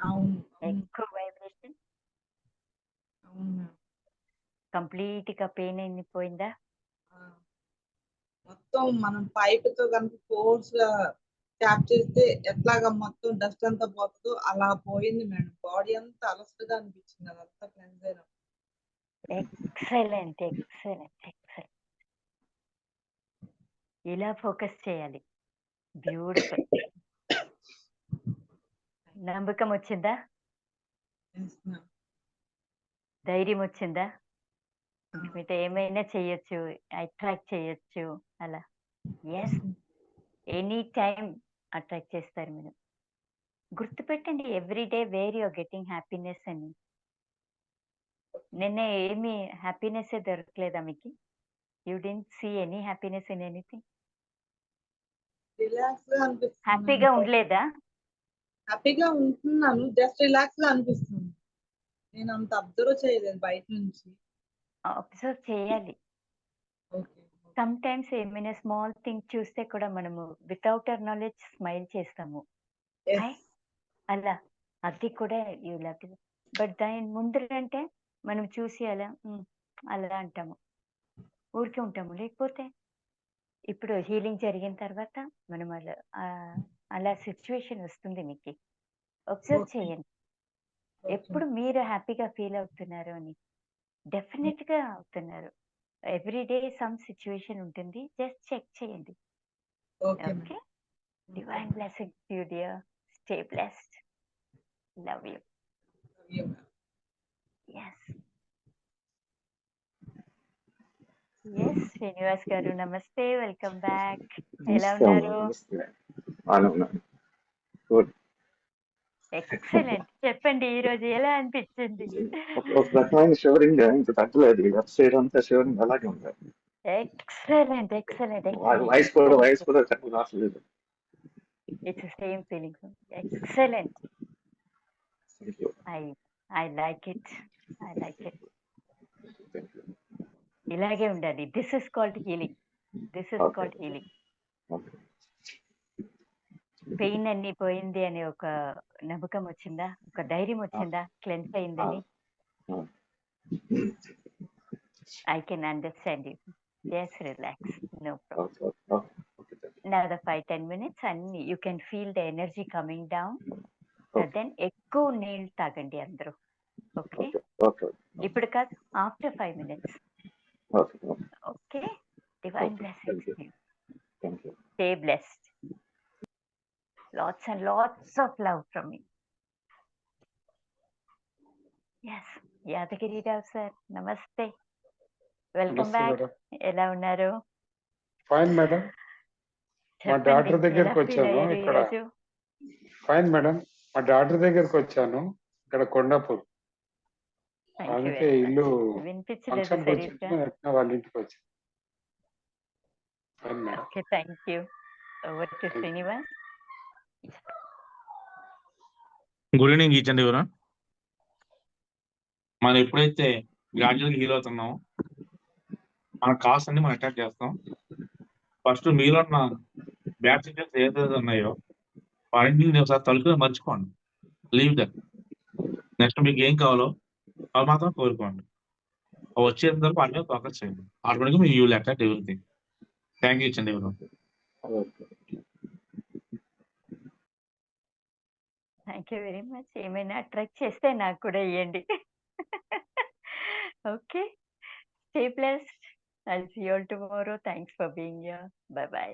అవును. హ్మ్. ఎక్కువ వైబ్రేషన్. అవును. కంప్లీట్‌గా పోయిందా? ఆ! మొత్తం మనం పైప్‌తో గనుక ఫోర్స్‌గా ట్యాప్ చేస్తే ఎట్లాగా మొత్తం డస్ట్ అంతా పోతదో అలా పోయింది మేడం. బాడీ అంతా అలసటగా అనిపించింది అదంతా క్లెన్స్ అయినప్పుడు. ఎక్సలెంట్. ఎక్సలెంట్. ఎక్సలెంట్. ఇలా ఫోకస్ చేయాలి. బ్యూటిఫుల్. నమ్మకం వచ్చిందా? ధైర్యం వచ్చిందా? మీతో ఏమైనా చేయొచ్చు. అట్రాక్ట్ చేయొచ్చు అలా. యెస్. ఎనీ టైమ్ అట్రాక్ట్ చేస్తారు మీరు. గుర్తుపెట్టండి every day where you are getting happiness అని. నిన్న ఏమి హ్యాపీనెస్సే దొరకలేదా మీకి? You didn't see any happiness in anything? హ్యాపీగా ఉండలేదా? హ్యాపీగా ఉంటున్నాను. జస్ట్ రిలాక్స్‌గా అనిపిస్తుంది. నేను అంత అబ్జర్వ్ చేయలేదు బయట నుంచి. అబ్జర్వ్ చేయాలి. ఓకే. సమ్‌టైమ్స్ ఏమైనా స్మాల్ థింగ్ చూస్తే కూడా మనము వితౌట్ అవర్ నాలెడ్జ్ స్మైల్ చేస్తాము. అలా. అది కూడా యూ లవ్ బట్ దాని ముందరంటే మనం చూసి అలా. అలా అంటాము. ఊరికే ఉంటాము. లేకపోతే ఇప్పుడు హీలింగ్ జరిగిన తర్వాత మనం అలా అలా సిట్యుయేషన్ వస్తుంది మీకి. అబ్జర్వ్. చేయండి. ఎప్పుడు మీరు హ్యాపీగా ఫీల్ అవుతున్నారు అని. డెఫినిట్‌గా అవుతున్నారు. ఎవ్రీ డే సమ్ సిట్యుయేషన్ ఉంటుంది. జస్ట్ చెక్ చేయండి. Okay. Divine blessings to you dear. Stay blessed. Love you. Yes. Yes. Srinivas గారు నమస్తే. Welcome back. ఎలా. ఉన్నారు? ఉన్నాను. గుడ్. ఎక్సలెంట్. చెప్పండి ఈరోజు ఎలా అనిపించింది? ఒక రకమైన షివరింగ్ ఇంకా తగ్గలేదు. లెఫ్ట్ సైడ్ అంతా షివరింగ్ అలాగే ఉంది. ఎక్సలెంట్. ఎక్సలెంట్. వాయిస్ కూడా. వాయిస్ కూడా చక్కగా రావట్లేదు. It's same feeling. Excellent. I I like it. I like it. ఇలాగే ఉండాలి. This is called healing. This is. Called healing. Pain అన్నీ పోయింది అనే ఒక నమ్మకం వచ్చిందా? ఒక ధైర్యం! వచ్చిందా? క్లెన్స్! అయిందని? I can understand you. Just relax. No you. Another 5, 10 minutes అన్నీ you can feel the energy coming down. Okay. Then ఎక్కువ నీళ్ళు తాగండి అందరూ. ఓకే. ఇప్పుడు కాదు after 5 minutes. Okay. Divine blessings. Stay blessed. Lots and lots of love from me. Yes. Yadagirirao sir నమస్తే. Welcome back. ఎలా ఉన్నారు? Fine madam. మా ఎలా దగ్గరికి వచ్చాను. ఇక్కడ? Fine madam. మా డాటర్ దగ్గరికి వచ్చాను. ఇక్కడ కొండాపూర్. అందుకే ఇల్లు వాళ్ళ ఇంటికి వచ్చాను. Okay. Thank you. Over to. Srinivas. Good evening each and everyone. మనం ఎప్పుడైతే గ్రాడ్యువల్‌గా హీల్ అవుతున్నామో మన కాస్ట్ అన్ని మనం అటాక్ చేస్తాం. ఫస్ట్ మీలో ఉన్న బ్యాడ్ సిట్యుయేషన్స్ ఏదైతే ఉన్నాయో వాటిని ఒకసారి తలుచుకొని మర్చిపోండి. Leave that. నెక్స్ట్ మీకు ఏం కావాలో అవి మాత్రం కోరుకోండి. అవి వచ్చేంత వరకు వాటి మీద ఫోకస్ చేయండి. ఆటోమేటిక్‌గా మీ you attract everything. Thank you each and everyone. Okay. Thank you very much. ఏమైనా అట్రాక్ట్ చేస్తే నాకు కూడా ఇయ్యండి. Okay. Stay blessed. I see you all tomorrow. Thanks for being here. Bye bye.